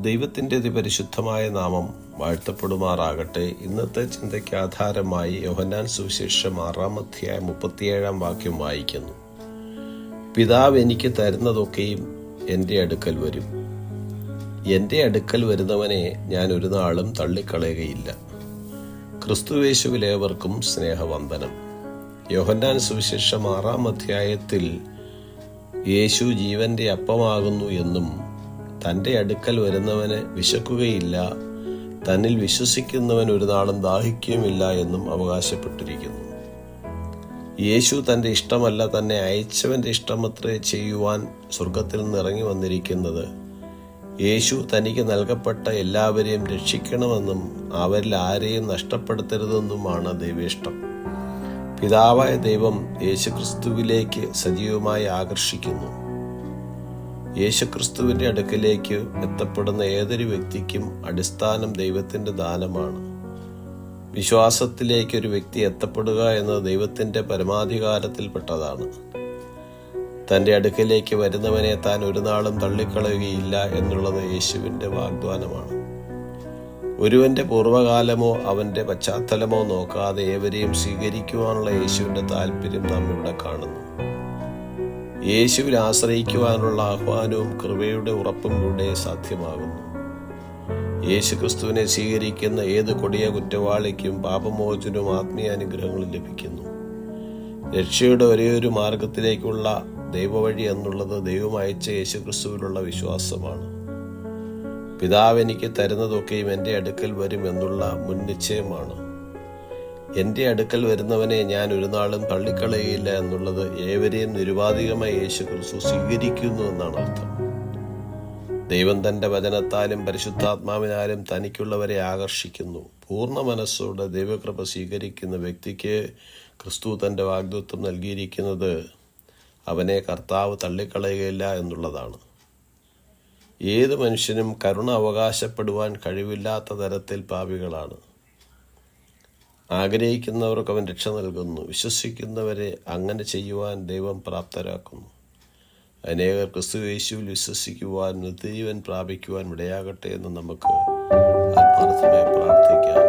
ദൈവത്തിന്റെ പരിശുദ്ധമായ നാമം വാഴ്ത്തപ്പെടുമാറാകട്ടെ. ഇന്നത്തെ ചിന്തയ്ക്ക് ആധാരമായി യോഹന്നാൻ സുവിശേഷം ആറാം അധ്യായം മുപ്പത്തിയേഴാം വാക്യം വായിക്കുന്നു. പിതാവ് എനിക്ക് തരുന്നതൊക്കെയും എന്റെ അടുക്കൽ വരും. എന്റെ അടുക്കൽ വരുന്നവനെ ഞാൻ ഒരു നാളും തള്ളിക്കളയുകയില്ല. ക്രിസ്തുവേശുവിലേവർക്കും സ്നേഹവന്ദനം. യോഹന്നാൻ സുവിശേഷം ആറാം അധ്യായത്തിൽ യേശു ജീവന്റെ അപ്പമാകുന്നു എന്നും തന്റെ അടുക്കൽ വരുന്നവന് വിശക്കുകയില്ല. തന്നിൽ വിശ്വസിക്കുന്നവൻ ഒരു നാളും ദാഹിക്കുകയുമില്ല എന്നും അവകാശപ്പെട്ടിരിക്കുന്നു. യേശു തന്റെ ഇഷ്ടമല്ല തന്നെ അയച്ചവന്റെ ഇഷ്ടമത്രേ ചെയ്യുവാൻ സ്വർഗത്തിൽ നിന്ന് ഇറങ്ങി വന്നിരിക്കുന്നത്. യേശു തനിക്ക് നൽകപ്പെട്ട എല്ലാവരെയും രക്ഷിക്കണമെന്നും അവരിൽ ആരെയും നഷ്ടപ്പെടുത്തരുതെന്നുമാണ് ദൈവേഷ്ടം പിതാവായ ദൈവം യേശുക്രിസ്തുവിലേക്ക് സജീവമായി ആകർഷിക്കുന്നു. യേശുക്രിസ്തുവിന്റെ അടുക്കലേക്ക് എത്തപ്പെടുന്ന ഏതൊരു വ്യക്തിക്കും അടിസ്ഥാനം ദൈവത്തിന്റെ ദാനമാണ്. വിശ്വാസത്തിലേക്ക് ഒരു വ്യക്തി എത്തപ്പെടുക എന്നത് ദൈവത്തിന്റെ പരമാധികാരത്തിൽപ്പെട്ടതാണ്. തന്റെ അടുക്കലേക്ക് വരുന്നവനെ താൻ ഒരു നാളും തള്ളിക്കളയുകയില്ല എന്നുള്ളത് യേശുവിന്റെ വാഗ്ദാനമാണ്. ഒരുവന്റെ പൂർവകാലമോ അവന്റെ പശ്ചാത്തലമോ നോക്കാതെ ഏവരെയും സ്വീകരിക്കുവാനുള്ള യേശുവിന്റെ താല്പര്യം നാം ഇവിടെ കാണുന്നു. യേശുവിൽ ആശ്രയിക്കുവാനുള്ള ആഹ്വാനവും കൃപയുടെ ഉറപ്പും ഇവിടെ സാധ്യമാകുന്നു. യേശു ക്രിസ്തുവിനെ സ്വീകരിക്കുന്ന ഏത് കൊടിയ കുറ്റവാളിക്കും പാപമോചനവും ആത്മീയ അനുഗ്രഹങ്ങളും ലഭിക്കുന്നു. രക്ഷയുടെ ഒരേയൊരു മാർഗത്തിലേക്കുള്ള ദൈവവഴി എന്നുള്ളത് ദൈവം അയച്ച യേശു ക്രിസ്തുവിലുള്ള വിശ്വാസമാണ്. പിതാവ് എനിക്ക് തരുന്നതൊക്കെയും എന്റെ അടുക്കൽ വരും എന്നുള്ള മുൻ നിശ്ചയമാണ് എന്റെ അടുക്കൽ വരുന്നവനെ ഞാൻ ഒരു നാളും തള്ളിക്കളയില്ല എന്നുള്ളത് ഏവരെയും നിരുപാധികമായി യേശു ക്രിസ്തു സ്വീകരിക്കുന്നു എന്നാണ് അർത്ഥം. ദൈവം തന്റെ വചനത്താലും പരിശുദ്ധാത്മാവിനാലും തനിക്കുള്ളവരെ ആകർഷിക്കുന്നു. പൂർണ മനസ്സോടെ ദൈവകൃപ സ്വീകരിക്കുന്ന വ്യക്തിക്ക് ക്രിസ്തു തന്റെ വാഗ്ദത്വം നൽകിയിരിക്കുന്നത് അവനെ കർത്താവ് തള്ളിക്കളയുകയില്ല എന്നുള്ളതാണ്. ഏത് മനുഷ്യനും കരുണ അവകാശപ്പെടുവാൻ കഴിവില്ലാത്ത തരത്തിൽ പാപികളാണ്. ആഗ്രഹിക്കുന്നവർക്ക് അവൻ രക്ഷ നൽകുന്നു. വിശ്വസിക്കുന്നവരെ അങ്ങനെ ചെയ്യുവാൻ ദൈവം പ്രാപ്തരാക്കുന്നു. അനേകർ ക്രിസ്തു യേശുവിൽ വിശ്വസിക്കുവാൻ ദൈവൻ പ്രാപിക്കുവാൻ ഇടയാകട്ടെ എന്ന് നമുക്ക് ആത്മാർത്ഥമായി പ്രാർത്ഥിക്കാം.